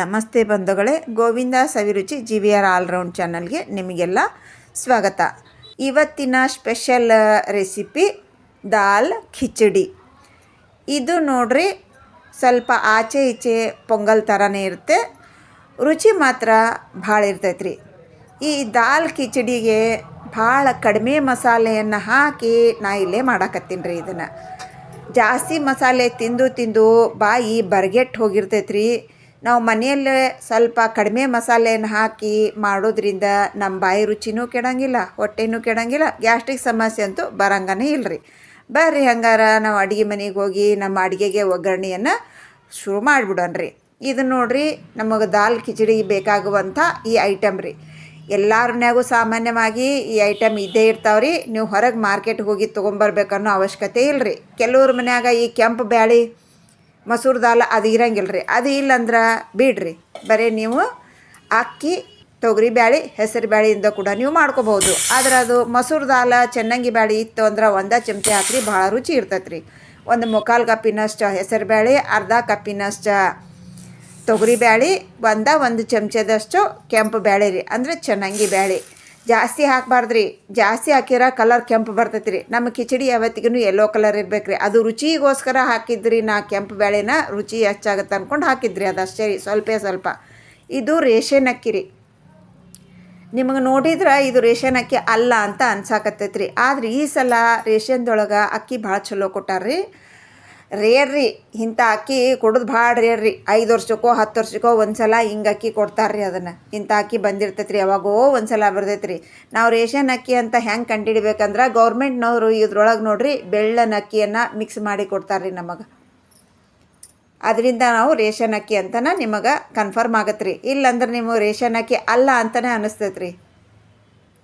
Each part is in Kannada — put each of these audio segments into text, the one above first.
ನಮಸ್ತೆ ಬಂಧುಗಳೇ, Govinda Saviruchi G V R all round ಚಾನಲ್ಗೆ ನಿಮಗೆಲ್ಲ ಸ್ವಾಗತ. ಇವತ್ತಿನ ಸ್ಪೆಷಲ್ ರೆಸಿಪಿ ದಾಲ್ ಖಿಚಡಿ. ಇದು ನೋಡ್ರಿ, ಸ್ವಲ್ಪ ಆಚೆ ಈಚೆ ಪೊಂಗಲ್ ಥರನೇ ಇರುತ್ತೆ, ರುಚಿ ಮಾತ್ರ ಭಾಳ ಇರ್ತೈತ್ರಿ. ಈ ದಾಲ್ ಕಿಚಡಿಗೆ ಭಾಳ ಕಡಿಮೆ ಮಸಾಲೆಯನ್ನು ಹಾಕಿ ನಾ ಇಲ್ಲೇ ಮಾಡಾಕತ್ತೀನಿ ರೀ ಇದನ್ನು. ಜಾಸ್ತಿ ಮಸಾಲೆ ತಿಂದು ತಿಂದು ಬಾಯಿ ಬರ್ಗೆಟ್ಟು ಹೋಗಿರ್ತೈತ್ರಿ ನಾವು ಮನೆಯಲ್ಲೇ ಸ್ವಲ್ಪ ಕಡಿಮೆ ಮಸಾಲೆಯನ್ನು ಹಾಕಿ ಮಾಡೋದ್ರಿಂದ ನಮ್ಮ ಬಾಯಿ ರುಚಿನೂ ಕೆಡಂಗಿಲ್ಲ, ಹೊಟ್ಟೆನೂ ಕೆಡಂಗಿಲ್ಲ, ಗ್ಯಾಸ್ಟ್ರಿಕ್ ಸಮಸ್ಯೆ ಅಂತೂ ಬರಂಗನೇ ಇಲ್ಲರಿ ಬರ್ರಿ ಹಂಗಾರ ನಾವು ಅಡುಗೆ ಮನೆಗೆ ಹೋಗಿ ನಮ್ಮ ಅಡುಗೆಗೆ ಒಗ್ಗರಣೆಯನ್ನು ಶುರು ಮಾಡಿಬಿಡೋಣ್ರಿ. ಇದು ನೋಡ್ರಿ ನಮಗೆ ದಾಲ್ ಕಿಚಡಿ ಬೇಕಾಗುವಂಥ ಈ ಐಟಮ್ ರೀ. ಎಲ್ಲರನ್ಯಾಗೂ ಸಾಮಾನ್ಯವಾಗಿ ಈ ಐಟಮ್ ಇದ್ದೇ ಇರ್ತಾವ್ರಿ. ನೀವು ಹೊರಗೆ ಮಾರ್ಕೆಟ್ಗೆ ಹೋಗಿ ತೊಗೊಂಬರ್ಬೇಕನ್ನೋ ಅವಶ್ಯಕತೆ ಇಲ್ಲರಿ ಕೆಲವ್ರ ಮನ್ಯಾಗ ಈ ಕೆಂಪು ಬ್ಯಾಳಿ ಮಸೂರ್ ದಾಲ್ ಅದು ಇರಂಗಿಲ್ಲ ಅದು ಇಲ್ಲಂದ್ರೆ ಬಿಡ್ರಿ. ಬರೀ ನೀವು ಅಕ್ಕಿ, ತೊಗರಿ ಬ್ಯಾಳಿ, ಹೆಸರು ಬ್ಯಾಳಿಯಿಂದ ಕೂಡ ನೀವು ಮಾಡ್ಕೋಬೋದು ಆದ್ರೆ ಅದು ಮಸೂರ್ ದಾಲ ಚೆನ್ನಂಗಿ ಬ್ಯಾಳಿ ಇತ್ತು ಅಂದ್ರೆ ಒಂದ ಚಮಚೆ ಹಾಕ್ರಿ, ಭಾಳ ರುಚಿ ಇರ್ತೈತೆ ರೀ. ಒಂದು ಮುಕ್ಕಾಲು ಕಪ್ಪಿನಷ್ಟು ಹೆಸರು ಬ್ಯಾಳಿ, ಅರ್ಧ ಕಪ್ಪಿನಷ್ಟು ತೊಗರಿ ಬ್ಯಾಳಿ, ಒಂದ, ಒಂದು ಚಮಚದಷ್ಟು ಕೆಂಪು ಬ್ಯಾಳಿ ರೀ. ಅಂದರೆ ಚೆನ್ನಾಗಿ ಬ್ಯಾಳೆ. ಜಾಸ್ತಿ ಹಾಕಬಾರ್ದ್ರಿ. ಜಾಸ್ತಿ ಹಾಕಿರ ಕಲರ್ ಕೆಂಪು ಬರ್ತೈತೆ ರೀ ನಮ್ಮ ಕಿಚಡಿ ಯಾವತ್ತಿಗೂ ಯೆಲ್ಲೋ ಕಲರ್ ಇರ್ಬೇಕು ರೀ ಅದು ರುಚಿಗೋಸ್ಕರ ಹಾಕಿದ್ರಿ ನಾ ಕೆಂಪು ಬೇಳೆನ ರುಚಿ ಹೆಚ್ಚಾಗುತ್ತೆ ಅಂದ್ಕೊಂಡು ಹಾಕಿದ್ರಿ ಅದಷ್ಟೇ ರೀ, ಸ್ವಲ್ಪ ಸ್ವಲ್ಪ. ಇದು ರೇಷನ್ ಅಕ್ಕಿ ರೀ ನಿಮಗೆ ನೋಡಿದ್ರೆ ಇದು ರೇಷನ್ ಅಕ್ಕಿ ಅಲ್ಲ ಅಂತ ಅನ್ಸಾಕತ್ತೈತೆ ರೀ ಆದ್ರೆ ಈ ಸಲ ರೇಷನ್ದೊಳಗೆ ಅಕ್ಕಿ ಭಾಳ ಚಲೋ ಕೊಟ್ಟಾರ್ರಿ. ರೇರ್ ರೀ ಇಂಥ ಅಕ್ಕಿ ಕೊಡೋದು ಭಾಳ ರೇರ್ ರೀ ಐದು ವರ್ಷಕ್ಕೋ, ಹತ್ತು ವರ್ಷಕ್ಕೋ ಒಂದು ಸಲ ಹಿಂಗೆ ಅಕ್ಕಿ ಕೊಡ್ತಾರೆ ರೀ ಅದನ್ನು. ಇಂಥ ಅಕ್ಕಿ ಬಂದಿರ್ತೈತೆ ರೀ ಯಾವಾಗೋ ಒಂದು ಸಲ ಬರ್ತೈತೆ ನಾವು ರೇಷನ್ ಅಕ್ಕಿ ಅಂತ ಹೆಂಗೆ ಕಂಡುಹಿಡಿಬೇಕಂದ್ರೆ ಗೌರ್ಮೆಂಟ್ನವರು ಇದ್ರೊಳಗೆ ನೋಡ್ರಿ ಬೆಳ್ಳನ ಅಕ್ಕಿಯನ್ನು ಮಿಕ್ಸ್ ಮಾಡಿ ಕೊಡ್ತಾರೆ ರೀ ನಮಗೆ. ಅದರಿಂದ ನಾವು ರೇಷನ್ ಅಕ್ಕಿ ಅಂತನ ನಿಮಗೆ ಕನ್ಫರ್ಮ್ ಆಗತ್ತೆ ರೀ ಇಲ್ಲಂದ್ರೆ ನೀವು ರೇಷನ್ ಅಕ್ಕಿ ಅಲ್ಲ ಅಂತಲೇ ಅನಿಸ್ತೈತೆ ರೀ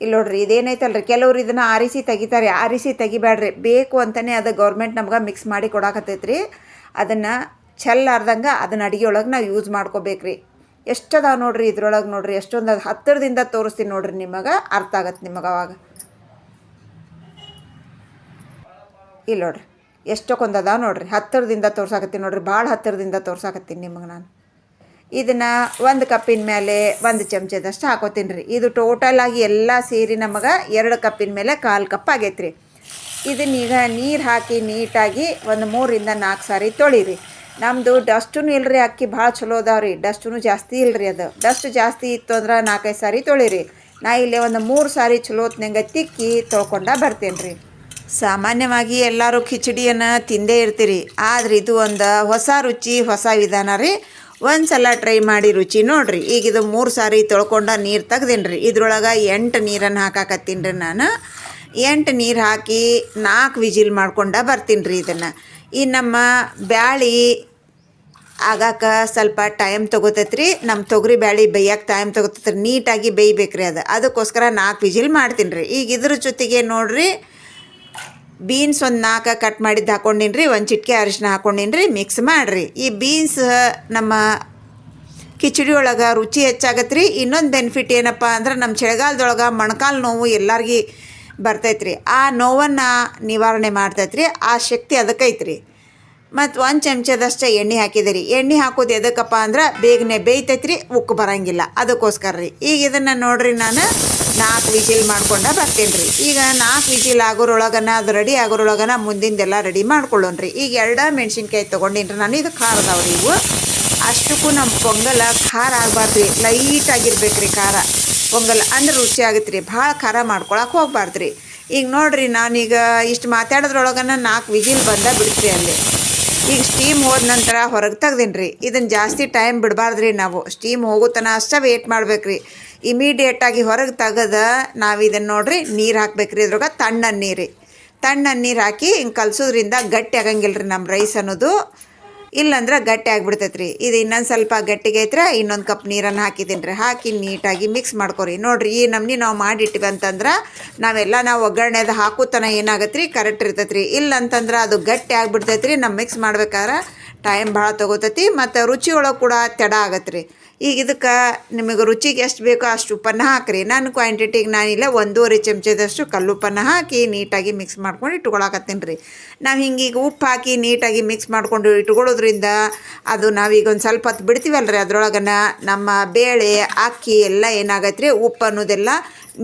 ಇಲ್ಲಿ ನೋಡ್ರಿ, ಇದೇನೈತಲ್ರಿ, ಕೆಲವ್ರು ಇದನ್ನು ಆರಿಸಿ ತೆಗಿತಾರೆ, ಆರಿಸಿ ತೆಗಿಬೇಡ್ರಿ ಬೇಕು ಅಂತಲೇ ಅದು ಗೌರ್ಮೆಂಟ್ ನಮ್ಗೆ ಮಿಕ್ಸ್ ಮಾಡಿ ಕೊಡಾಕತ್ತೈತ್ರಿ. ಅದನ್ನು ಚೆಲ್ಲಾರ್ದಂಗೆ ಅದನ್ನ ಅಡುಗೆ ಒಳಗೆ ನಾವು ಯೂಸ್ ಮಾಡ್ಕೋಬೇಕ್ರಿ. ಎಷ್ಟದಾವ ನೋಡ್ರಿ ಇದ್ರೊಳಗೆ ನೋಡ್ರಿ, ಎಷ್ಟೊಂದು ಅದು ಹತ್ತಿರದಿಂದ ತೋರಿಸ್ತೀನಿ ನೋಡ್ರಿ ನಿಮಗೆ ಅರ್ಥ ಆಗತ್ತೆ ನಿಮಗೆ ಅವಾಗ. ಇಲ್ಲ ನೋಡ್ರಿ, ಎಷ್ಟಕ್ಕೊಂದು ಅದಾವ ನೋಡ್ರಿ, ಹತ್ತಿರದಿಂದ ತೋರ್ಸಾಕತ್ತೀನಿ ನೋಡ್ರಿ, ಭಾಳ ಹತ್ತಿರದಿಂದ ತೋರ್ಸಾಕತ್ತೀನಿ ನಿಮಗೆ ನಾನು. ಇದನ್ನು ಒಂದು ಕಪ್ಪಿನ ಮೇಲೆ ಒಂದು ಚಮಚದಷ್ಟು ಹಾಕೋತೀನಿ ರೀ. ಇದು ಟೋಟಲ್ ಆಗಿ ಎಲ್ಲ ಸೇರಿ ನಮಗೆ ಎರಡು ಕಪ್ಪಿನ ಮೇಲೆ ಕಾಲು ಕಪ್ ಆಗೈತೆ ರೀ ಇದನ್ನೀಗ ನೀರು ಹಾಕಿ ನೀಟಾಗಿ ಒಂದು ಮೂರಿಂದ ನಾಲ್ಕು ಸಾರಿ ತೊಳಿರಿ. ನಮ್ಮದು ಡಸ್ಟೂ ಇಲ್ಲರಿ ಅಕ್ಕಿ ಭಾಳ ಚಲೋ ಅದಾವ ರೀ ಡಸ್ಟೂ ಜಾಸ್ತಿ ಇಲ್ಲರಿ ಅದು. ಡಸ್ಟ್ ಜಾಸ್ತಿ ಇತ್ತು ಅಂದ್ರೆ ನಾಲ್ಕೈದು ಸಾರಿ ತೊಳಿರಿ. ನಾ ಇಲ್ಲಿ ಒಂದು ಮೂರು ಸಾರಿ ಚಲೋ ಹೊತ್ನಂಗೆ ತಿಕ್ಕಿ ತೊಳ್ಕೊಂಡ ಬರ್ತೇನೆ ರೀ. ಸಾಮಾನ್ಯವಾಗಿ ಎಲ್ಲರೂ ಖಿಚಡಿಯನ್ನು ತಿಂದೇ ಇರ್ತೀರಿ. ಆದ್ರೆ ಇದು ಒಂದು ಹೊಸ ರುಚಿ, ಹೊಸ ವಿಧಾನ ರೀ. ಒಂದು ಸಲ ಟ್ರೈ ಮಾಡಿ ರುಚಿ. ನೋಡ್ರಿ, ಈಗ ಇದು ಮೂರು ಸಾರಿ ತೊಳ್ಕೊಂಡ ನೀರು ತೆಗ್ದಿನ್ರಿ. ಇದ್ರೊಳಗೆ ಎಂಟು ನೀರನ್ನು ಹಾಕಾಕತ್ತೀನಿ ರೀ ನಾನು. ಎಂಟು ನೀರು ಹಾಕಿ ನಾಲ್ಕು ವಿಜಿಲ್ ಮಾಡ್ಕೊಂಡ ಬರ್ತೀನಿ ರೀ ಇದನ್ನು. ಈ ನಮ್ಮ ಬ್ಯಾಳಿ ಆಗಾಕ ಸ್ವಲ್ಪ ಟೈಮ್ ತೊಗೋತೈತೆ ರೀ ನಮ್ಮ ತೊಗರಿ ಬ್ಯಾಳಿ ಬೇಯಕ್ಕೆ ಟೈಮ್ ತೊಗೋತೈತೆ ರೀ ನೀಟಾಗಿ ಬೇಯ್ಬೇಕು ರೀ ಅದು. ಅದಕ್ಕೋಸ್ಕರ ನಾಲ್ಕು ವಿಜಿಲ್ ಮಾಡ್ತೀನಿ ರೀ ಈಗ ಇದ್ರ ಜೊತೆಗೆ ನೋಡ್ರಿ ಬೀನ್ಸ್ ಒಂದು ನಾಲ್ಕು ಕಟ್ ಮಾಡಿದ್ದು ಹಾಕೊಂಡಿನಿ ರೀ ಒಂದು ಚಿಟಿಕೆ ಅರಿಶಿನ ಹಾಕೊಂಡಿನಿ ರೀ ಮಿಕ್ಸ್ ಮಾಡಿರಿ. ಈ ಬೀನ್ಸ್ ನಮ್ಮ ಕಿಚಡಿ ಒಳಗೆ ರುಚಿ ಹೆಚ್ಚಾಗತ್ತೆ ರೀ ಇನ್ನೊಂದು ಬೆನಿಫಿಟ್ ಏನಪ್ಪ ಅಂದ್ರೆ ನಮ್ಮ ಚಳಿಗಾಲದೊಳಗೆ ಮೊಣಕಾಲು ನೋವು ಎಲ್ಲರಿಗೆ ಬರ್ತೈತೆ ರೀ ಆ ನೋವನ್ನು ನಿವಾರಣೆ ಮಾಡ್ತೈತೆ ರೀ ಆ ಶಕ್ತಿ ಅದಕ್ಕೆ ಐತ್ರಿ ಮತ್ತು ಒಂದು ಚಮಚದಷ್ಟೇ ಎಣ್ಣೆ ಹಾಕಿದಿರಿ. ಎಣ್ಣೆ ಹಾಕೋದು ಎದಕ್ಕಪ್ಪ ಅಂದ್ರೆ ಬೇಗನೆ ಬೇಯ್ತೈತೆ ರೀ ಉಕ್ಕು ಬರಂಗಿಲ್ಲ. ಅದಕ್ಕೋಸ್ಕರ ರೀ ಈಗ ಇದನ್ನು ನೋಡ್ರಿ ನಾನು. ನಾಲ್ಕು ವಿಜಿಲ್ ಮಾಡ್ಕೊಂಡ ಬರ್ತೀನಿ ರೀ ಈಗ ನಾಲ್ಕು ವಿಜಿಲ್ ಆಗೋರೊಳಗನ, ಅದು ರೆಡಿ ಆಗೋರೊಳಗನ ಮುಂದಿಂದೆಲ್ಲ ರೆಡಿ ಮಾಡ್ಕೊಳ್ಳೋಣ ರೀ ಈಗ ಎರಡ ಮೆಣಸಿನ್ಕಾಯಿ ತೊಗೊಂಡಿನಿ ನಾನು. ಇದು ಖಾರದವ್ರಿ ಇವು. ಅಷ್ಟಕ್ಕೂ ನಮ್ಮ ಪೊಂಗಲ ಖಾರ ಆಗಬಾರ್ದು ರೀ ಲೈಟ್ ಆಗಿರ್ಬೇಕು ರೀ ಖಾರ. ಪೊಂಗಲ್ ಅಂದ್ರೆ ರುಚಿ ಆಗುತ್ತೆ ರೀ ಭಾಳ ಖಾರ ಮಾಡ್ಕೊಳಕ್ಕೆ ಹೋಗ್ಬಾರ್ದು ರೀ ಈಗ ನೋಡಿರಿ ನಾನೀಗ ಇಷ್ಟು ಮಾತಾಡೋದ್ರೊಳಗನ ನಾಲ್ಕು ವಿಜಿಲ್ ಬಂದ ಬಿಡ್ತೀರಿ ಅಲ್ಲಿ. ಈಗ ಸ್ಟೀಮ್ ಹೋದ ನಂತರ ಹೊರಗೆ ತೆಗ್ದೀನಿ ರೀ ಇದನ್ನು ಜಾಸ್ತಿ ಟೈಮ್ ಬಿಡಬಾರ್ದು ರೀ ನಾವು ಸ್ಟೀಮ್ ಹೋಗುತ್ತನ ಅಷ್ಟೇ ವೇಟ್ ಮಾಡ್ಬೇಕು ರೀ ಇಮಿಡಿಯೇಟಾಗಿ ಹೊರಗೆ ತೆಗೆದ ನಾವು ಇದನ್ನು ನೋಡ್ರಿ, ನೀರು ಹಾಕ್ಬೇಕು ರೀ ಇದ್ರಾಗ ತಣ್ಣನ ನೀರು. ತಣ್ಣನ ನೀರು ಹಾಕಿ ಹಿಂಗೆ ಕಲಸೋದ್ರಿಂದ ಗಟ್ಟಿ ಆಗಂಗಿಲ್ಲ ರೀ ನಮ್ಮ ರೈಸ್ ಅನ್ನೋದು. ಇಲ್ಲಂದ್ರೆ ಗಟ್ಟಿ ಆಗಿಬಿಡ್ತೈತೆ ರೀ ಇದು ಇನ್ನೊಂದು ಸ್ವಲ್ಪ ಗಟ್ಟಿಗೆ ಐತ್ರ ಇನ್ನೊಂದು ಕಪ್ ನೀರನ್ನು ಹಾಕಿದ್ದೀನಿ ರೀ ಹಾಕಿ ನೀಟಾಗಿ ಮಿಕ್ಸ್ ಮಾಡ್ಕೊರಿ. ನೋಡಿರಿ, ಈ ನಮ್ನಿ ನಾವು ಮಾಡಿಟ್ಟಿವಿ ಅಂತಂದ್ರೆ ನಾವೆಲ್ಲ ನಾವು ಒಗ್ಗರಣೆದು ಹಾಕೋತನ ಏನಾಗತ್ತೆ ರೀ ಕರೆಕ್ಟ್ ಇರ್ತೈತೆ ರೀ ಇಲ್ಲ ಅಂತಂದ್ರೆ ಅದು ಗಟ್ಟಿ ಆಗಿಬಿಡ್ತೈತೆ ರೀ ನಾವು ಮಿಕ್ಸ್ ಮಾಡ್ಬೇಕಾದ್ರೆ ಟೈಮ್ ಭಾಳ ತೊಗೋತೈತಿ. ಮತ್ತು ರುಚಿ ಒಳಗೆ ಕೂಡ ತಡ ಆಗತ್ತೆ ರೀ ಈಗ ಇದಕ್ಕೆ ನಿಮಗೆ ರುಚಿಗೆ ಎಷ್ಟು ಬೇಕೋ ಅಷ್ಟು ಉಪ್ಪನ್ನು ಹಾಕಿರಿ. ನನ್ನ ಕ್ವಾಂಟಿಟಿಗೆ ನಾನಿಲ್ಲ, ಒಂದೂವರೆ ಚಮಚದಷ್ಟು ಕಲ್ಲುಪ್ಪನ್ನು ಹಾಕಿ ನೀಟಾಗಿ ಮಿಕ್ಸ್ ಮಾಡ್ಕೊಂಡು ಇಟ್ಕೊಳಕತ್ತೀನಿ ರೀ. ನಾವು ಈಗ ಉಪ್ಪು ಹಾಕಿ ನೀಟಾಗಿ ಮಿಕ್ಸ್ ಮಾಡ್ಕೊಂಡು ಇಟ್ಕೊಳ್ಳೋದ್ರಿಂದ ಅದು ನಾವೀಗ ಒಂದು ಸ್ವಲ್ಪ ಹೊತ್ತು ಬಿಡ್ತೀವಲ್ಲ ರೀ ಅದ್ರೊಳಗನ. ನಮ್ಮ ಬೇಳೆ, ಅಕ್ಕಿ ಎಲ್ಲ ಏನಾಗತ್ತೆ ರೀ ಉಪ್ಪು ಅನ್ನೋದೆಲ್ಲ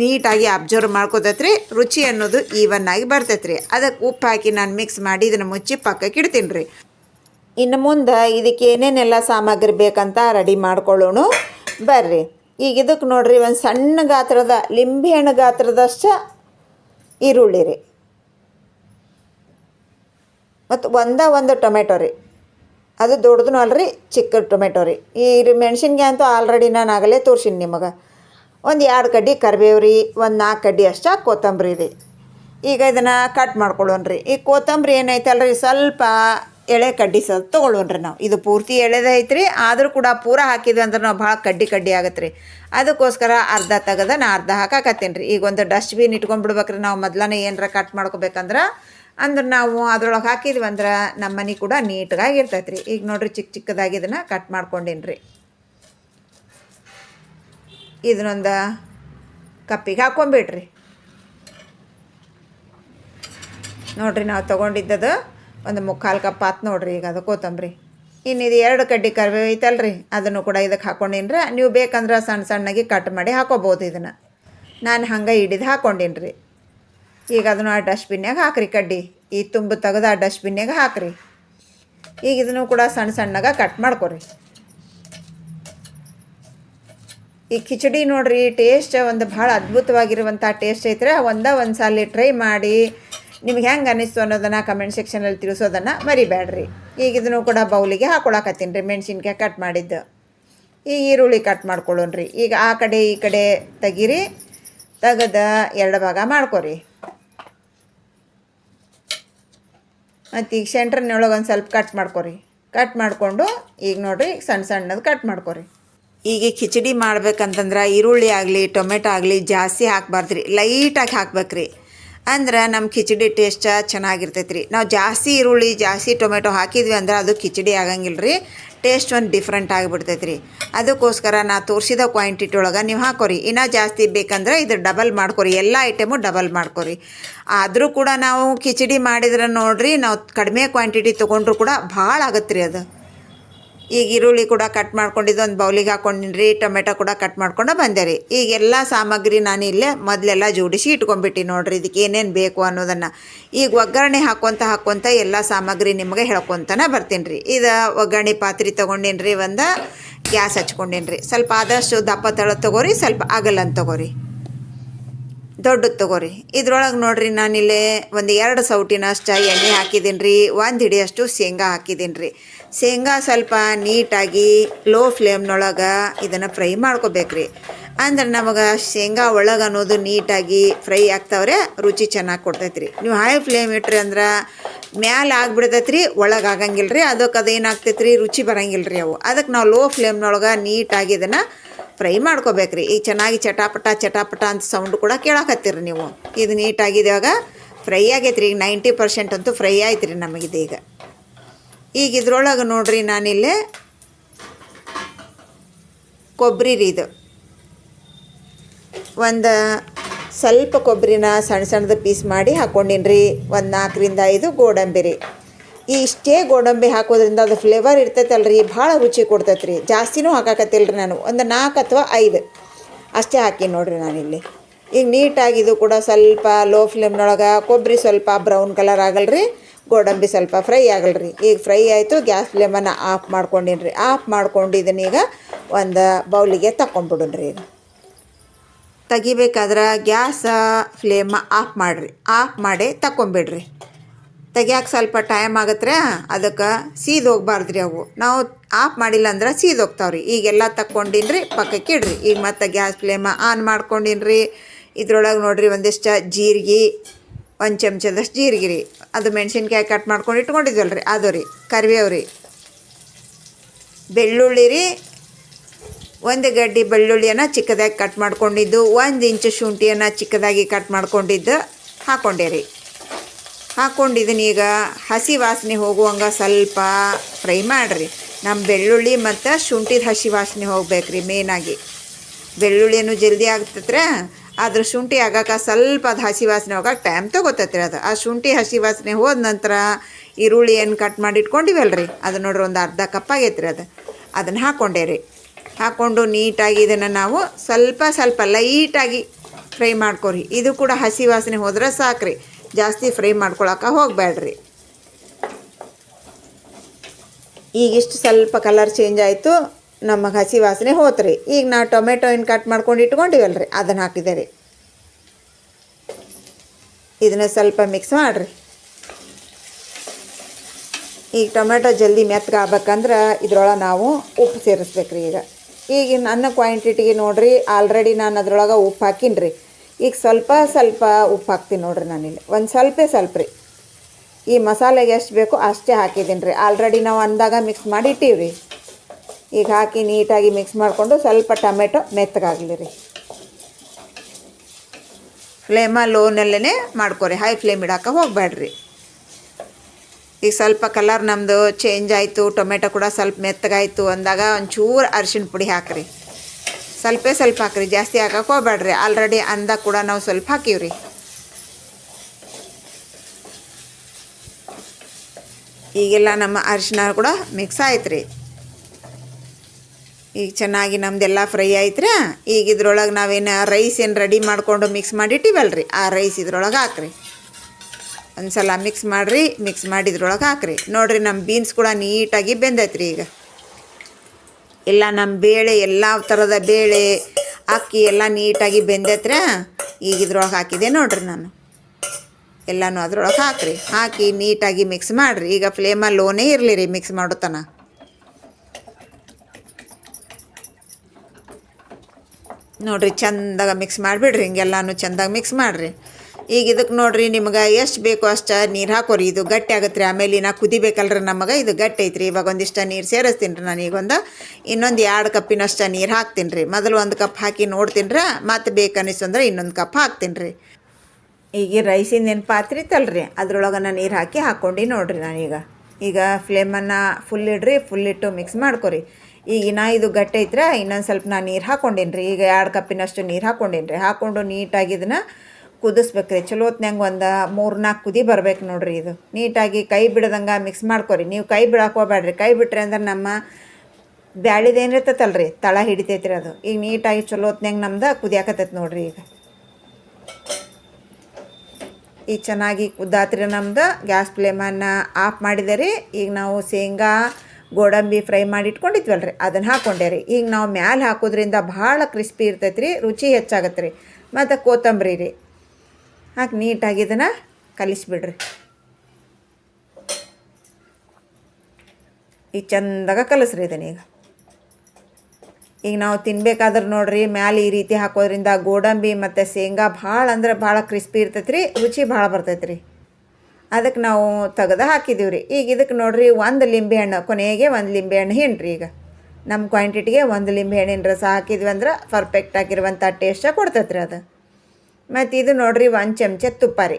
ನೀಟಾಗಿ ಅಬ್ಸರ್ವ್ ಮಾಡ್ಕೋತೈತೆ ರೀ ರುಚಿ ಅನ್ನೋದು ಈವನ್ ಆಗಿ ಬರ್ತೈತೆ ರೀ ಅದಕ್ಕೆ ಉಪ್ಪು ಹಾಕಿ ನಾನು ಮಿಕ್ಸ್ ಮಾಡಿ, ಇದನ್ನು ಮುಚ್ಚಿ ಪಕ್ಕಕ್ಕೆ ಇಡ್ತೀನಿ ರೀ. ಇನ್ನು ಮುಂದೆ ಇದಕ್ಕೆ ಏನೇನೆಲ್ಲ ಸಾಮಗ್ರಿ ಬೇಕಂತ ರೆಡಿ ಮಾಡ್ಕೊಳ್ಳೋಣ. ಬರ್ರಿ. ಈಗ ಇದಕ್ಕೆ ನೋಡ್ರಿ ಒಂದು ಸಣ್ಣ ಗಾತ್ರದ ಲಿಂಬೆ ಹಣ್ಣು ಗಾತ್ರದಷ್ಟು ಈರುಳ್ಳಿ ರೀ. ಮತ್ತು ಒಂದ ಒಂದು ಟೊಮೆಟೊ ರೀ. ಅದು ದೊಡ್ಡದು ಅಲ್ರಿ ಚಿಕ್ಕ ಟೊಮೆಟೊ ರೀ. ಈ ಮೆಣಸಿನ್ಕಾಯಿ ಅಂತೂ ಆಲ್ರೆಡಿ ನಾನು ಆಗಲೇ ತೋರ್ಸೀನಿ ನಿಮಗೆ. ಒಂದು ಎರಡು ಕಡ್ಡಿ ಕರಿಬೇವು ರೀ, ಒಂದು ನಾಲ್ಕು ಕಡ್ಡಿ ಅಷ್ಟ ಕೊತ್ತಂಬರಿ ರೀ. ಈಗ ಇದನ್ನು ಕಟ್ ಮಾಡ್ಕೊಳ್ಳೋಣ ರೀ ಈ ಕೊತ್ತಂಬರಿ ರೀ ಸ್ವಲ್ಪ ಎಳೆ ಕಡ್ಡಿ ಸಹ ತೊಗೊಳ್ಳೋಣ್ರಿ ನಾವು. ಇದು ಪೂರ್ತಿ ಎಳೆದ ಐತ್ರಿ, ಆದರೂ ಕೂಡ ಪೂರ ಹಾಕಿದ್ವಿ ಅಂದ್ರೆ ನಾವು ಭಾಳ ಕಡ್ಡಿ ಕಡ್ಡಿ ಆಗತ್ತೆ ರೀ ಅದಕ್ಕೋಸ್ಕರ ಅರ್ಧ ತೆಗೆದ ನಾ ಅರ್ಧ ಹಾಕಾಕತ್ತೀನಿ ರೀ ಈಗ ಒಂದು ಡಸ್ಟ್ಬಿನ್ ಇಟ್ಕೊಂಡ್ಬಿಡ್ಬೇಕ್ರಿ ನಾವು, ಮೊದ್ಲನೇ ಏನರ ಕಟ್ ಮಾಡ್ಕೋಬೇಕಂದ್ರೆ, ಅಂದ್ರೆ ನಾವು ಅದ್ರೊಳಗೆ ಹಾಕಿದ್ವಿ ಅಂದ್ರೆ ನಮ್ಮ ಮನೆ ಕೂಡ ನೀಟ್ಗಾಗಿ ಇರ್ತೈತೆ ರೀ ಈಗ ನೋಡ್ರಿ ಚಿಕ್ಕ ಚಿಕ್ಕದಾಗಿ ಇದನ್ನು ಕಟ್ ಮಾಡ್ಕೊಂಡೀನಿ ರೀ ಇದನ್ನೊಂದು ಕಪ್ಪಿಗೆ ಹಾಕ್ಕೊಂಬಿಡ್ರಿ ನೋಡ್ರಿ ನಾವು ತೊಗೊಂಡಿದ್ದದು ಒಂದು ಮುಕ್ಕಾಲು ಕಪ್ ಆತು ನೋಡ್ರಿ ಈಗ ಅದು ಕೊತ್ತಂಬರಿ. ಇನ್ನು ಇದು ಎರಡು ಕಡ್ಡಿ ಕರಿಬೇವು ಐತಲ್ರಿ, ಅದನ್ನು ಕೂಡ ಇದಕ್ಕೆ ಹಾಕೊಂಡಿನ್ರಿ. ನೀವು ಬೇಕಂದ್ರೆ ಸಣ್ಣ ಸಣ್ಣಗೆ ಕಟ್ ಮಾಡಿ ಹಾಕೋಬೋದು ಇದನ್ನು. ನಾನು ಹಂಗೆ ಹಿಡಿದು ಹಾಕೊಂಡಿನ್ರಿ. ಈಗ ಅದನ್ನು ಆ ಡಸ್ಟ್ಬಿನ್ಯಾಗ ಹಾಕ್ರಿ ಕಡ್ಡಿ. ಈ ತುಂಬ ತೆಗೆದು ಆ ಡಸ್ಟ್ಬಿನ್ಯಾಗ ಹಾಕ್ರಿ. ಈಗ ಇದನ್ನು ಕೂಡ ಸಣ್ಣ ಸಣ್ಣಗೆ ಕಟ್ ಮಾಡ್ಕೊರಿ. ಈ ಕಿಚಡಿ ನೋಡ್ರಿ ಟೇಸ್ಟ್ ಒಂದು ಭಾಳ ಅದ್ಭುತವಾಗಿರುವಂಥ ಟೇಸ್ಟ್ ಐತ್ರಿ. ಒಂದ ಒಂದು ಸಲ ಟ್ರೈ ಮಾಡಿ ನಿಮ್ಗೆ ಹೆಂಗೆ ಅನ್ನಿಸ್ತು ಅನ್ನೋದನ್ನು ಕಮೆಂಟ್ ಸೆಕ್ಷನಲ್ಲಿ ತಿಳಿಸೋದನ್ನು ಮರಿಬೇಡ್ರಿ. ಈಗ ಇದನ್ನು ಕೂಡ ಬೌಲಿಗೆ ಹಾಕೊಳಕತ್ತೀನಿ ರೀ, ಮೆಣಸಿನ್ಕಾಯಿ ಕಟ್ ಮಾಡಿದ್ದು. ಈ ಈರುಳ್ಳಿ ಕಟ್ ಮಾಡ್ಕೊಳ್ಳೋಣ್ರಿ. ಈಗ ಆ ಕಡೆ ಈ ಕಡೆ ತೆಗೀರಿ, ತೆಗೆದ ಎರಡು ಭಾಗ ಮಾಡ್ಕೊರಿ. ಮತ್ತು ಈಗ ಸೆಂಟ್ರ್ನೊಳಗೆ ಒಂದು ಸ್ವಲ್ಪ ಕಟ್ ಮಾಡ್ಕೊರಿ. ಕಟ್ ಮಾಡಿಕೊಂಡು ಈಗ ನೋಡಿರಿ ಸಣ್ಣ ಸಣ್ಣದು ಕಟ್ ಮಾಡ್ಕೊರಿ. ಈಗ ಕಿಚಡಿ ಮಾಡ್ಬೇಕಂತಂದ್ರೆ ಈರುಳ್ಳಿ ಆಗಲಿ, ಟೊಮೆಟೊ ಆಗಲಿ ಜಾಸ್ತಿ ಹಾಕ್ಬಾರ್ದು ರೀ ಲೈಟಾಗಿ ಹಾಕ್ಬೇಕ್ರಿ. ಅಂದ್ರೆ ನಮ್ಮ ಕಿಚಡಿ ಟೇಸ್ಟ ಚೆನ್ನಾಗಿರ್ತೈತೆ ರೀ ನಾವು ಜಾಸ್ತಿ ಈರುಳ್ಳಿ, ಜಾಸ್ತಿ ಟೊಮೆಟೊ ಹಾಕಿದ್ವಿ ಅಂದ್ರೆ ಅದು ಕಿಚಡಿ ಆಗಂಗಿಲ್ಲ ರೀ ಟೇಸ್ಟ್ ಒಂದು ಡಿಫ್ರೆಂಟ್ ಆಗಿಬಿಡ್ತೈತೆ ರೀ ಅದಕ್ಕೋಸ್ಕರ ನಾ ತೋರಿಸಿದ ಕ್ವಾಂಟಿಟಿ ಒಳಗೆ ನೀವು ಹಾಕೋರಿ. ಇನ್ನೂ ಜಾಸ್ತಿ ಬೇಕಂದ್ರೆ ಇದು ಡಬಲ್ ಮಾಡ್ಕೊರಿ. ಎಲ್ಲ ಐಟಮು ಡಬಲ್ ಮಾಡ್ಕೊರಿ. ಆದರೂ ಕೂಡ ನಾವು ಕಿಚಡಿ ಮಾಡಿದ್ರೆ ನೋಡಿರಿ, ನಾವು ಕಡಿಮೆ ಕ್ವಾಂಟಿಟಿ ತೊಗೊಂಡ್ರು ಕೂಡ ಭಾಳ ಆಗತ್ತೆ ರೀ ಅದು. ಈಗ ಈರುಳ್ಳಿ ಕೂಡ ಕಟ್ ಮಾಡ್ಕೊಂಡಿದ್ದು, ಒಂದು ಬೌಲಿಗೆ ಹಾಕೊಂಡಿನಿ ಟೊಮೆಟೊ ಕೂಡ ಕಟ್ ಮಾಡ್ಕೊಂಡು ಬಂದೆ ರೀ. ಈಗ ಎಲ್ಲ ಸಾಮಗ್ರಿ ನಾನು ಇಲ್ಲೇ ಮೊದಲೆಲ್ಲ ಜೋಡಿಸಿ ಇಟ್ಕೊಂಡ್ಬಿಟ್ಟು ನೋಡಿರಿ, ಇದಕ್ಕೆ ಏನೇನು ಬೇಕು ಅನ್ನೋದನ್ನು. ಈಗ ಒಗ್ಗರಣೆ ಹಾಕ್ಕೊತ ಹಾಕ್ಕೊತ ಎಲ್ಲ ಸಾಮಗ್ರಿ ನಿಮಗೆ ಹೇಳ್ಕೊತಾನೆ ಬರ್ತೀನಿ ರೀ. ಇದು ಒಗ್ಗರಣೆ ಪಾತ್ರೆ ತೊಗೊಂಡೀನಿ ರೀ ಒಂದು ಗ್ಯಾಸ್ ಹಚ್ಕೊಂಡಿನ್ರಿ. ಸ್ವಲ್ಪ ಆದಷ್ಟು ದಪ್ಪ ತಳ ತೊಗೋರಿ, ಸ್ವಲ್ಪ ಅಗಲನ್ನು ತೊಗೋರಿ. ದೊಡ್ಡದು ತೊಗೋರಿ. ಇದ್ರೊಳಗೆ ನೋಡ್ರಿ ನಾನಿಲ್ಲಿ ಒಂದು ಎರಡು ಸೌಟಿನಷ್ಟು ಎಣ್ಣೆ ಹಾಕಿದ್ದೀನಿ ರೀ ಒಂದು ಹಿಡಿಯಷ್ಟು ಶೇಂಗಾ ಹಾಕಿದ್ದೀನಿ ರೀ ಶೇಂಗಾ ಸ್ವಲ್ಪ ನೀಟಾಗಿ ಲೋ ಫ್ಲೇಮ್ನೊಳಗೆ ಇದನ್ನು ಫ್ರೈ ಮಾಡ್ಕೋಬೇಕ್ರಿ. ಅಂದ್ರೆ ನಮಗೆ ಶೇಂಗಾ ಒಳಗೆ ಅನ್ನೋದು ನೀಟಾಗಿ ಫ್ರೈ ಆಗ್ತಾವ್ರೆ, ರುಚಿ ಚೆನ್ನಾಗಿ ಕೊಡ್ತೈತೆ ರೀ ನೀವು ಹೈ ಫ್ಲೇಮ್ ಇಟ್ರಿ ಅಂದ್ರೆ ಮ್ಯಾಲೆ ಆಗಿಬಿಡ್ತೈತೆ ರೀ ಒಳಗೆ ಆಗಂಗಿಲ್ಲ ರೀ ಅದಕ್ಕೆ ಅದೇನಾಗ್ತೈತೆ ರೀ ರುಚಿ ಬರಂಗಿಲ್ಲ ರೀ ಅವು. ಅದಕ್ಕೆ ನಾವು ಲೋ ಫ್ಲೇಮ್ನೊಳಗೆ ನೀಟಾಗಿ ಇದನ್ನು ಫ್ರೈ ಮಾಡ್ಕೋಬೇಕ್ರಿ. ಈಗ ಚೆನ್ನಾಗಿ ಚಟಾಪಟ ಚಟಾಪಟ ಅಂತ ಸೌಂಡ್ ಕೂಡ ಕೇಳಾಕತ್ತೀರಿ ನೀವು. ಇದು ನೀಟಾಗಿದ್ದಾಗ ಫ್ರೈ ಆಗೈತೆ ರೀ ಈಗ ನೈಂಟಿ ಪರ್ಸೆಂಟ್ ಅಂತೂ ಫ್ರೈ ಆಯ್ತು ರೀ ನಮಗಿದೆ ಈಗ. ಈಗ ಇದ್ರೊಳಗೆ ನೋಡ್ರಿ ನಾನಿಲ್ಲಿ ಕೊಬ್ಬರಿ ರೀ ಇದು. ಒಂದು ಸ್ವಲ್ಪ ಕೊಬ್ಬರಿನ ಸಣ್ಣ ಸಣ್ಣದ ಪೀಸ್ ಮಾಡಿ ಹಾಕ್ಕೊಂಡಿನ್ರಿ ಒಂದು ನಾಲ್ಕರಿಂದ ಐದು ಗೋಡಂಬಿ ರೀ. ಈ ಇಷ್ಟೇ ಗೋಡಂಬಿ ಹಾಕೋದ್ರಿಂದ ಅದು ಫ್ಲೇವರ್ ಇರ್ತೈತಲ್ಲ ರೀ ಭಾಳ ರುಚಿ ಕೊಡ್ತೈತೆ ರೀ ಜಾಸ್ತಿನೂ ಹಾಕಾಕತ್ತಿಲ್ಲ ರೀ ನಾನು. ಒಂದು ನಾಲ್ಕು ಅಥವಾ ಐದು. ಅಷ್ಟೇ ಹಾಕಿ ನೋಡಿರಿ ನಾನಿಲ್ಲಿ. ಈಗ ನೀಟಾಗಿ ಇದು ಕೂಡ ಸ್ವಲ್ಪ ಲೋ ಫ್ಲೇಮ್ನೊಳಗೆ ಕೊಬ್ಬರಿ ಸ್ವಲ್ಪ ಬ್ರೌನ್ ಕಲರ್ ಆಗಲ್ರಿ, ಗೋಡಂಬಿ ಸ್ವಲ್ಪ ಫ್ರೈ ಆಗಲ್ರಿ. ಈಗ ಫ್ರೈ ಆಯಿತು ಗ್ಯಾಸ್ ಫ್ಲೇಮನ್ನು ಆಫ್ ಮಾಡ್ಕೊಂಡಿನ್ರಿ. ಆಫ್ ಮಾಡ್ಕೊಂಡು ಇದನ್ನೀಗ ಒಂದು ಬೌಲಿಗೆ ತಗೊಂಡ್ಬಿಡೋಣ್ರಿ ಈಗ. ತೆಗಿಬೇಕಾದ್ರೆ ಗ್ಯಾಸ ಫ್ಲೇಮ್ ಆಫ್ ಮಾಡಿರಿ. ಆಫ್ ಮಾಡಿ ತಗೊಂಬಿಡ್ರಿ ತೆಗಿಯಾಕೆ ಸ್ವಲ್ಪ ಟೈಮ್ ಆಗತ್ತೆ ಅದಕ್ಕೆ ಸೀದೋಗ್ಬಾರ್ದು ರೀ ಅವು. ನಾವು ಆಫ್ ಮಾಡಿಲ್ಲ ಅಂದ್ರೆ ಸೀದ್ ಹೋಗ್ತಾವ್ರಿ. ಈಗೆಲ್ಲ ತಕ್ಕೊಂಡಿನಿ ರೀ ಪಕ್ಕಕ್ಕೆ ಇಡ್ರಿ. ಈಗ ಮತ್ತೆ ಗ್ಯಾಸ್ ಫ್ಲೇಮ ಆನ್ ಮಾಡ್ಕೊಂಡಿನ್ರಿ. ಇದ್ರೊಳಗೆ ನೋಡ್ರಿ ಒಂದಿಷ್ಟು ಜೀರಿಗೆ, ಒಂದು ಚಮಚದಷ್ಟು ಜೀರಿಗೆ ರೀ. ಅದು ಮೆಣಸಿನ್ಕಾಯಿ ಕಟ್ ಮಾಡ್ಕೊಂಡು ಇಟ್ಕೊಂಡಿದ್ವಲ್ಲ ರೀ ಅದು ರೀ, ಕರಿಬೇವು ರೀ. ಬೆಳ್ಳುಳ್ಳಿ ರೀ, ಒಂದು ಗಡ್ಡಿ ಬೆಳ್ಳುಳ್ಳಿಯನ್ನು ಚಿಕ್ಕದಾಗಿ ಕಟ್ ಮಾಡ್ಕೊಂಡಿದ್ದು, ಒಂದು ಇಂಚು ಶುಂಠಿಯನ್ನು ಚಿಕ್ಕದಾಗಿ ಕಟ್ ಮಾಡ್ಕೊಂಡಿದ್ದು ಹಾಕ್ಕೊಂಡೆ ರೀ ಹಾಕ್ಕೊಂಡಿದ್ದೀನಿ ಈಗ ಹಸಿ ವಾಸನೆ ಹೋಗುವಂಗೆ ಸ್ವಲ್ಪ ಫ್ರೈ ಮಾಡಿರಿ. ನಮ್ಮ ಬೆಳ್ಳುಳ್ಳಿ ಮತ್ತು ಶುಂಠಿದ ಹಸಿ ವಾಸನೆ ಹೋಗ್ಬೇಕು ರೀ ಮೇನಾಗಿ ಬೆಳ್ಳುಳ್ಳಿನೂ ಜಲ್ದಿ ಆಗ್ತತ್ರ ಆದ್ರೆ ಶುಂಠಿ ಆಗಕ್ಕೆ ಸ್ವಲ್ಪ ಅದು ಹಸಿ ವಾಸನೆ ಹೋಗಕ್ಕೆ ಟೈಮ್ ತೊಗೋತೈತ್ರಿ ಅದು. ಆ ಶುಂಠಿ ಹಸಿ ವಾಸನೆ ಹೋದ ನಂತರ ಈರುಳ್ಳಿ ಏನು ಕಟ್ ಮಾಡಿ ಇಟ್ಕೊಂಡಿವಲ್ರಿ? ಅದು ನೋಡ್ರಿ ಒಂದು ಅರ್ಧ ಕಪ್ ಆಗೈತ್ರಿ ಅದು. ಅದನ್ನು ಹಾಕ್ಕೊಂಡೆ ರೀ. ಹಾಕ್ಕೊಂಡು ನೀಟಾಗಿ ಇದನ್ನು ನಾವು ಸ್ವಲ್ಪ ಸ್ವಲ್ಪ ಲೈಟಾಗಿ ಫ್ರೈ ಮಾಡ್ಕೊರಿ. ಇದು ಕೂಡ ಹಸಿ ವಾಸನೆ ಹೋದ್ರೆ ಸಾಕ್ರಿ. ಜಾಸ್ತಿ ಫ್ರೈ ಮಾಡ್ಕೊಳಕ್ಕೆ ಹೋಗಬೇಡ್ರಿ. ಈಗ ಇಷ್ಟು ಸ್ವಲ್ಪ ಕಲರ್ ಚೇಂಜ್ ಆಯಿತು ನಮಗೆ ಹಸಿ ವಾಸನೆ ಹೋತ್ರಿ. ಈಗ ನಾವು ಟೊಮೆಟೊ ಏನು ಕಟ್ ಮಾಡ್ಕೊಂಡು ಇಟ್ಕೊಂಡಿವಲ್ಲ ರೀ ಅದನ್ನು ಹಾಕಿದೆ ರೀ ಇದನ್ನ ಸ್ವಲ್ಪ ಮಿಕ್ಸ್ ಮಾಡಿರಿ. ಈಗ ಟೊಮೆಟೊ ಜಲ್ದಿ ಮೆತ್ತಗೆ ಆಗ್ಬೇಕಂದ್ರೆ ಇದ್ರೊಳಗೆ ನಾವು ಉಪ್ಪು ಸೇರಿಸ್ಬೇಕು ರೀ ಈಗ. ಈಗಿನ ಅನ್ನ ಕ್ವಾಂಟಿಟಿಗೆ ನೋಡಿರಿ ಆಲ್ರೆಡಿ ನಾನು ಅದ್ರೊಳಗೆ ಉಪ್ಪು ಹಾಕಿನ್ರಿ. ಈಗ ಸ್ವಲ್ಪ ಸ್ವಲ್ಪ ಉಪ್ಪು ಹಾಕ್ತೀನಿ ನೋಡ್ರಿ ನಾನಿಲ್ಲಿ ಒಂದು ಸ್ವಲ್ಪ ಸ್ವಲ್ಪ ರೀ. ಈ ಮಸಾಲೆಗೆ ಎಷ್ಟು ಬೇಕೋ ಅಷ್ಟೇ ಹಾಕಿದ್ದೀನಿ ರೀ. ಆಲ್ರೆಡಿ ನಾವು ಅಂದಾಗ ಮಿಕ್ಸ್ ಮಾಡಿ ಇಟ್ಟೀವಿ ಈಗ ಹಾಕಿ ನೀಟಾಗಿ ಮಿಕ್ಸ್ ಮಾಡಿಕೊಂಡು ಸ್ವಲ್ಪ ಟೊಮೆಟೊ ಮೆತ್ತಗಾಗಲಿ ರೀ. ಫ್ಲೇಮ ಲೋನಲ್ಲೇ ಮಾಡ್ಕೊರಿ. ಹೈ ಫ್ಲೇಮ್ ಇಡಕ್ಕೆ ಹೋಗಬೇಡ್ರಿ ಈಗ ಸ್ವಲ್ಪ ಕಲರ್ ನಮ್ಮದು ಚೇಂಜ್ ಆಯಿತು. ಟೊಮೆಟೊ ಕೂಡ ಸ್ವಲ್ಪ ಮೆತ್ತಗಾಯಿತು. ಅಂದಾಗ ಒಂಚೂರು ಅರಿಶಿನ ಪುಡಿ ಹಾಕ್ರಿ. ಸ್ವಲ್ಪ ಸ್ವಲ್ಪ ಹಾಕ್ರಿ. ಜಾಸ್ತಿ ಹಾಕಕ್ಕೆ ಹೋಗ್ಬೇಡ್ರಿ. ಆಲ್ರೆಡಿ ಅಂದ ಕೂಡ ನಾವು ಸ್ವಲ್ಪ ಹಾಕೀವ್ರಿ. ಈಗೆಲ್ಲ ನಮ್ಮ ಅರಿಶಿನ ಕೂಡ ಮಿಕ್ಸ್ ಆಯ್ತು ರೀ ಈಗ ಚೆನ್ನಾಗಿ ನಮ್ದೆಲ್ಲ ಫ್ರೈ ಆಯ್ತು ಈಗ ಇದ್ರೊಳಗೆ ನಾವೇನು ರೈಸ್ ಏನು ರೆಡಿ ಮಾಡ್ಕೊಂಡು ಮಿಕ್ಸ್ ಮಾಡಿಟ್ಟಿವಲ್ಲ ರೀ ಆ ರೈಸ್ ಇದ್ರೊಳಗೆ ಹಾಕ್ರಿ. ಒಂದು ಸಲ ಮಿಕ್ಸ್ ಮಾಡಿರಿ ಮಿಕ್ಸ್ ಮಾಡಿದ್ರೊಳಗೆ ಹಾಕ್ರಿ. ನೋಡಿರಿ ನಮ್ಮ ಬೀನ್ಸ್ ಕೂಡ ನೀಟಾಗಿ ಬೆಂದೈತ್ರಿ ಈಗ. ಎಲ್ಲ ನಮ್ಮ ಬೇಳೆ ಎಲ್ಲ ಥರದ ಬೇಳೆ ಅಕ್ಕಿ ಎಲ್ಲ ನೀಟಾಗಿ ಬೆಂದೆತ್ರ ಈಗ ಇದ್ರೊಳಗೆ ಹಾಕಿದೆ ನೋಡ್ರಿ ನಾನು. ಎಲ್ಲನೂ ಅದ್ರೊಳಗೆ ಹಾಕ್ರಿ. ಹಾಕಿ ನೀಟಾಗಿ ಮಿಕ್ಸ್ ಮಾಡಿರಿ. ಈಗ ಫ್ಲೇಮ ಲೋನೇ ಇರಲಿ ರೀ ಮಿಕ್ಸ್ ಮಾಡುತ್ತಾನ ನೋಡಿರಿ ಚಂದಾಗ ಮಿಕ್ಸ್ ಮಾಡಿಬಿಡ್ರಿ. ಹಿಂಗೆಲ್ಲಾನು ಚಂದಾಗ ಮಿಕ್ಸ್ ಮಾಡಿರಿ. ಈಗ ಇದಕ್ಕೆ ನೋಡ್ರಿ, ನಿಮ್ಗೆ ಎಷ್ಟು ಬೇಕೋ ಅಷ್ಟು ನೀರು ಹಾಕೋರಿ. ಇದು ಗಟ್ಟಿ ಆಗುತ್ತೆ ರೀ ಆಮೇಲೆ ನಾ ಕುದಿಬೇಕಲ್ರಿ ನಮಗೆ ಇದು ಗಟ್ಟಿ ಐತ್ರಿ. ಇವಾಗ ಒಂದಿಷ್ಟು ನೀರು ಸೇರಿಸ್ತೀನಿ ರೀ ನಾನು ಈಗೊಂದು ಇನ್ನೊಂದು ಎರಡು ಕಪ್ಪಿನಷ್ಟು ನೀರು ಹಾಕ್ತೀನಿ ರೀ ಮೊದಲು ಒಂದು ಕಪ್ ಹಾಕಿ ನೋಡ್ತೀನಿ ರೀ ಮತ್ತೆ ಬೇಕನ್ನಿಸ್ತಂದ್ರೆ ಇನ್ನೊಂದು ಕಪ್ ಹಾಕ್ತೀನಿ ರೀ ಈಗ ರೈಸಿನ ಏನು ಪಾತ್ರೆ ತಲ್ರಿ. ಅದ್ರೊಳಗೆ ನಾನು ನೀರು ಹಾಕಿ ಹಾಕ್ಕೊಂಡು ನೋಡ್ರಿ ನಾನೀಗ ಈಗ. ಫ್ಲೇಮನ್ನು ಫುಲ್ ಇಡ್ರಿ. ಫುಲ್ ಇಟ್ಟು ಮಿಕ್ಸ್ ಮಾಡ್ಕೊರಿ. ಈಗ ಇನ್ನ ಇದು ಗಟ್ಟಿ ಐತ್ರ. ಇನ್ನೊಂದು ಸ್ವಲ್ಪ ನಾನು ನೀರು ಹಾಕ್ಕೊಂಡೇನಿ ರೀ ಈಗ ಎರಡು ಕಪ್ಪಿನಷ್ಟು ನೀರು ಹಾಕ್ಕೊಂಡೇನಿ ರೀ ಹಾಕ್ಕೊಂಡು ನೀಟಾಗಿ ಇದನ್ನು ಕುದಿಸ್ಬೇಕು ರೀ ಚಲೋ ಹೊತ್ನ್ಯಾಗ ಒಂದು ಮೂರು ನಾಲ್ಕು ಕುದಿ ಬರ್ಬೇಕು ನೋಡ್ರಿ ಇದು. ನೀಟಾಗಿ ಕೈ ಬಿಡದಂಗೆ ಮಿಕ್ಸ್ ಮಾಡ್ಕೊರಿ. ನೀವು ಕೈ ಬಿಡಾಕೋಬೇಡ್ರಿ ಕೈ ಬಿಟ್ರೆ ಅಂದ್ರೆ ನಮ್ಮ ಬ್ಯಾಳಿದೇನಿರ್ತೈತಲ್ರಿ ತಳ ಹಿಡಿತೈತ್ರಿ ಅದು. ಈಗ ನೀಟಾಗಿ ಚಲೋ ನಮ್ದು ಕುದಿಯಾಕತ್ತೈತೆ ನೋಡ್ರಿ ಈಗ. ಈಗ ಚೆನ್ನಾಗಿ ಕುದ್ದಾತ್ರಿ ನಮ್ದು. ಗ್ಯಾಸ್ ಫ್ಲೇಮನ್ನು ಆಫ್ ಮಾಡಿದೆ ರೀ ಈಗ ನಾವು ಶೇಂಗಾ, ಗೋಡಂಬಿ ಫ್ರೈ ಮಾಡಿ ಇಟ್ಕೊಂಡಿದ್ವಲ್ಲ ರೀ ಅದನ್ನು ಹಾಕ್ಕೊಂಡೆ ರೀ ಈಗ ನಾವು ಮ್ಯಾಲೆ ಹಾಕೋದ್ರಿಂದ ಭಾಳ ಕ್ರಿಸ್ಪಿ ಇರ್ತೈತೆ ರೀ ರುಚಿ ಹೆಚ್ಚಾಗತ್ತೆ ರೀ ಮತ್ತು ಕೊತ್ತಂಬರಿ ರೀ ಹಾಕಿ ನೀಟಾಗಿ ಇದನ್ನು ಕಲಿಸ್ಬಿಡ್ರಿ. ಈಗ ಚಂದಾಗ ಕಲಿಸ್ರಿ ಇದನ್ನ ಈಗ. ಈಗ ನಾವು ತಿನ್ಬೇಕಾದ್ರೆ ನೋಡ್ರಿ, ಮ್ಯಾಲೆ ಈ ರೀತಿ ಹಾಕೋದ್ರಿಂದ ಗೋಡಂಬಿ ಮತ್ತು ಶೇಂಗಾ ಭಾಳ ಅಂದ್ರೆ ಭಾಳ ಕ್ರಿಸ್ಪಿ ಇರ್ತೈತೆ ರೀ ರುಚಿ ಭಾಳ ಬರ್ತೈತೆ ರೀ ಅದಕ್ಕೆ ನಾವು ತೆಗೆದು ಹಾಕಿದ್ದೀವಿ ರೀ ಈಗ ಇದಕ್ಕೆ ನೋಡ್ರಿ ಒಂದು ಲಿಂಬೆಹಣ್ಣು ಕೊನೆಗೆ ಒಂದು ಲಿಂಬೆಹಣ್ಣು ಹಿಂಡ್ರಿ ಈಗ. ನಮ್ಮ ಕ್ವಾಂಟಿಟಿಗೆ ಒಂದು ಲಿಂಬೆಹಣ್ಣಿನ ರಸ ಹಾಕಿದ್ವಿ ಅಂದ್ರೆ ಪರ್ಫೆಕ್ಟ್ ಆಗಿರುವಂಥ ಟೇಸ್ಟ ಕೊಡ್ತೈತೆ ರೀ ಅದು. ಮತ್ತು ಇದು ನೋಡ್ರಿ ಒಂದು ಚಮಚ ತುಪ್ಪ ರೀ.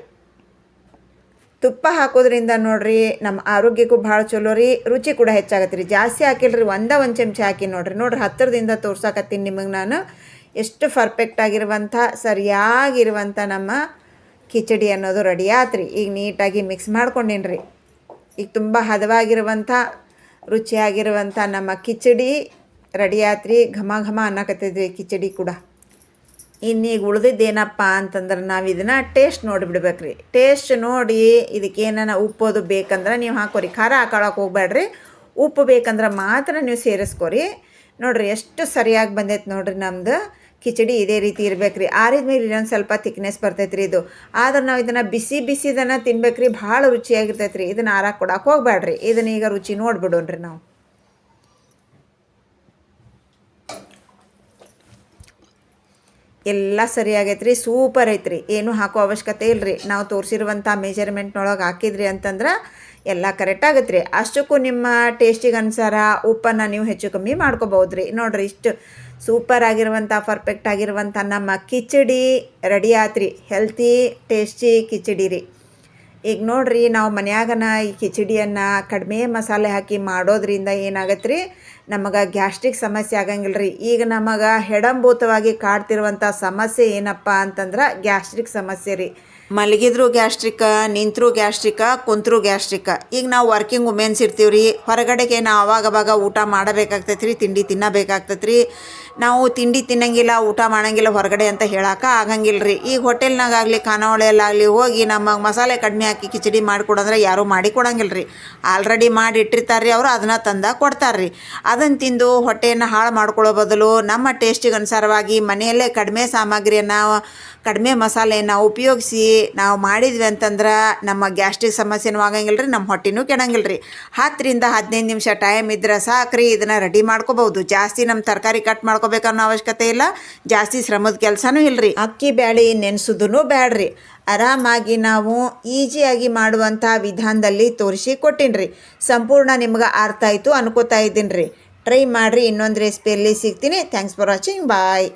ತುಪ್ಪ ಹಾಕೋದ್ರಿಂದ ನೋಡ್ರಿ ನಮ್ಮ ಆರೋಗ್ಯಕ್ಕೂ ಭಾಳ ಚಲೋ ರೀ, ರುಚಿ ಕೂಡ ಹೆಚ್ಚಾಗತ್ತೆ ರೀ. ಜಾಸ್ತಿ ಹಾಕಿಲ್ರಿ ಒಂದೇ ಒಂದು ಚಮಚ ಹಾಕಿ ನೋಡ್ರಿ. ನೋಡ್ರಿ ಹತ್ತಿರದಿಂದ ತೋರ್ಸಾಕತ್ತೀನಿ ನಿಮಗೆ ನಾನು. ಎಷ್ಟು ಪರ್ಫೆಕ್ಟ್ ಆಗಿರುವಂಥ, ಸರಿಯಾಗಿರುವಂಥ ನಮ್ಮ ಕಿಚಡಿ ಅನ್ನೋದು ರೆಡಿ ಆತ್ರಿ. ಈಗ ನೀಟಾಗಿ ಮಿಕ್ಸ್ ಮಾಡ್ಕೊಂಡೀನಿ ರೀ. ಈಗ ತುಂಬ ಹದವಾಗಿರುವಂಥ, ರುಚಿಯಾಗಿರುವಂಥ ನಮ್ಮ ಕಿಚಡಿ ರೆಡಿ ಆತ್ರಿ. ಘಮ ಘಮ ಅನ್ನಕತ್ತಿದ್ವಿ ಕಿಚಡಿ ಕೂಡ. ಇನ್ನೀಗ ಉಳ್ದಿದ್ದೇನಪ್ಪ ಅಂತಂದ್ರೆ ನಾವು ಇದನ್ನು ಟೇಸ್ಟ್ ನೋಡಿಬಿಡ್ಬೇಕು ರೀ ಟೇಸ್ಟ್ ನೋಡಿ ಇದಕ್ಕೆ ಏನಾನ ಉಪ್ಪೋದು ಬೇಕಂದ್ರೆ ನೀವು ಹಾಕೋರಿ. ಖಾರ ಹಾಕೊಳಕ್ಕೆ ಹೋಗ್ಬೇಡ್ರಿ. ಉಪ್ಪು ಬೇಕಂದ್ರೆ ಮಾತ್ರ ನೀವು ಸೇರಿಸ್ಕೊರಿ. ನೋಡ್ರಿ ಎಷ್ಟು ಸರಿಯಾಗಿ ಬಂದೈತೆ ನೋಡ್ರಿ ನಮ್ದು. ಕಿಚಡಿ ಇದೇ ರೀತಿ ಇರ್ಬೇಕು ರೀ ಆರಿದ್ಮೇಲೆ ಇನ್ನೊಂದು ಸ್ವಲ್ಪ ತಿಕ್ನೆಸ್ ಬರ್ತೈತೆ ಇದು. ಆದ್ರೆ ನಾವು ಇದನ್ನು ಬಿಸಿ ಬಿಸಿದನ್ನು ತಿನ್ಬೇಕು ರೀ ಭಾಳ ರುಚಿಯಾಗಿರ್ತೈತೆ ರೀ ಇದನ್ನು ಆರಾಕ್ ಕೊಡಕ್ಕೆ ಹೋಗ್ಬೇಡ್ರಿ. ಇದನ್ನ ಈಗ ರುಚಿ ನೋಡ್ಬಿಡೋಣ್ರಿ ನಾವು. ಎಲ್ಲ ಸರಿ ಆಗೈತ್ರಿ ಸೂಪರ್ ಐತ್ರಿ. ಏನು ಹಾಕೋ ಅವಶ್ಯಕತೆ ಇಲ್ಲರಿ ನಾವು ತೋರಿಸಿರುವಂಥ ಮೆಜರ್ಮೆಂಟ್ನೊಳಗೆ ಹಾಕಿದ್ರಿ ಅಂತಂದ್ರೆ ಎಲ್ಲ ಕರೆಕ್ಟ್ ಆಗುತ್ತೆ ರೀ ಅಷ್ಟಕ್ಕೂ ನಿಮ್ಮ ಟೇಸ್ಟಿಗೆ ಅನುಸಾರ ಉಪ್ಪನ್ನು ನೀವು ಹೆಚ್ಚು ಕಮ್ಮಿ ಮಾಡ್ಕೋಬೋದು ರೀ ನೋಡಿರಿ, ಇಷ್ಟು ಸೂಪರ್ ಆಗಿರುವಂಥ ಪರ್ಫೆಕ್ಟ್ ಆಗಿರುವಂಥ ನಮ್ಮ ಕಿಚಡಿ ರೆಡಿ ಆತ್ರಿ. ಹೆಲ್ತಿ ಟೇಸ್ಟಿ ಕಿಚಡಿ ರೀ. ಈಗ ನೋಡ್ರಿ, ನಾವು ಮನ್ಯಾಗನ ಈ ಕಿಚಡಿಯನ್ನು ಕಡಿಮೆ ಮಸಾಲೆ ಹಾಕಿ ಮಾಡೋದ್ರಿಂದ ಏನಾಗತ್ತೆ ರೀ ನಮಗೆ ಗ್ಯಾಸ್ಟ್ರಿಕ್ ಸಮಸ್ಯೆ ಆಗಂಗಿಲ್ಲ ರೀ ಈಗ ನಮಗೆ ಹೆಡಂಭೂತವಾಗಿ ಕಾಡ್ತಿರುವಂಥ ಸಮಸ್ಯೆ ಏನಪ್ಪ ಅಂತಂದ್ರೆ ಗ್ಯಾಸ್ಟ್ರಿಕ್ ಸಮಸ್ಯೆ ರೀ. ಮಲಗಿದ್ರು ಗ್ಯಾಸ್ಟ್ರಿಕ, ನಿಂತರೂ ಗ್ಯಾಸ್ಟ್ರಿಕ, ಕುಂತರೂ ಗ್ಯಾಸ್ಟ್ರಿಕ. ಈಗ ನಾವು ವರ್ಕಿಂಗ್ ವುಮೆನ್ಸ್ ಇರ್ತೀವಿ ರೀ ಹೊರಗಡೆಗೆ ನಾವು ಅವಾಗ ಅವಾಗ ಊಟ ಮಾಡಬೇಕಾಗ್ತೈತೆ ರೀ ತಿಂಡಿ ತಿನ್ನಬೇಕಾಗ್ತೈತೆ ರೀ ನಾವು ತಿಂಡಿ ತಿನ್ನಂಗಿಲ್ಲ, ಊಟ ಮಾಡಂಗಿಲ್ಲ ಹೊರಗಡೆ ಅಂತ ಹೇಳಕ್ಕ ಆಗಂಗಿಲ್ಲ ರೀ ಈಗ ಹೋಟೆಲ್ನಾಗಾಗಲಿ, ಖಾನಾವಳಿಯಲ್ಲಾಗಲಿ ಹೋಗಿ ನಮಗೆ ಮಸಾಲೆ ಕಡಿಮೆ ಹಾಕಿ ಕಿಚಡಿ ಮಾಡಿಕೊಡಂದ್ರೆ ಯಾರೂ ಮಾಡಿ ಕೊಡಂಗಿಲ್ಲ ರೀ ಆಲ್ರೆಡಿ ಮಾಡಿ ಇಟ್ಟಿರ್ತಾರೆ ರೀ ಅವರು, ಅದನ್ನು ತಂದ ಕೊಡ್ತಾರೆ ರೀ ಅದನ್ನು ತಿಂದು ಹೊಟ್ಟೆಯನ್ನು ಹಾಳು ಮಾಡ್ಕೊಳ್ಳೋ ಬದಲು ನಮ್ಮ ಟೇಸ್ಟಿಗೆ ಅನುಸಾರವಾಗಿ ಮನೆಯಲ್ಲೇ ಕಡಿಮೆ ಸಾಮಗ್ರಿಯನ್ನು, ಕಡಿಮೆ ಮಸಾಲೆಯನ್ನು ಉಪಯೋಗಿಸಿ ನಾವು ಮಾಡಿದ್ವಿ ಅಂತಂದ್ರೆ ನಮ್ಮ ಗ್ಯಾಸ್ಟ್ರಿಕ್ ಸಮಸ್ಯೆನೂ ಆಗಂಗಿಲ್ಲ ರೀ ನಮ್ಮ ಹೊಟ್ಟೆನೂ ಕೆಡಂಗಿಲ್ಲ ರೀ ಹತ್ತರಿಂದ ಹದಿನೈದು ನಿಮಿಷ ಟೈಮ್ ಇದ್ರೆ ಸಾಕ್ರಿ, ಇದನ್ನು ರೆಡಿ ಮಾಡ್ಕೋಬೋದು ಜಾಸ್ತಿ ನಮ್ಮ ತರಕಾರಿ ಕಟ್ ಮಾಡ್ಕೋಬೇಕನ್ನೋ ಅವಶ್ಯಕತೆ ಇಲ್ಲ. ಜಾಸ್ತಿ ಶ್ರಮದ ಕೆಲಸನೂ ಇಲ್ಲರಿ ಅಕ್ಕಿ ಬ್ಯಾಳಿ ನೆನೆಸೋದೂ ಬ್ಯಾಡ್ರಿ. ಆರಾಮಾಗಿ ನಾವು ಈಜಿಯಾಗಿ ಮಾಡುವಂಥ ವಿಧಾನದಲ್ಲಿ ತೋರಿಸಿ ಕೊಟ್ಟಿನ್ರಿ. ಸಂಪೂರ್ಣ ನಿಮ್ಗೆ ಅರ್ಥ ಆಯಿತು ಅನ್ಕೋತಾ ಇದ್ದೀನಿ ರೀ ಟ್ರೈ ಮಾಡಿರಿ, ಇನ್ನೊಂದು ರೆಸಿಪಿಯಲ್ಲಿ ಸಿಗ್ತೀನಿ. Thanks for watching bye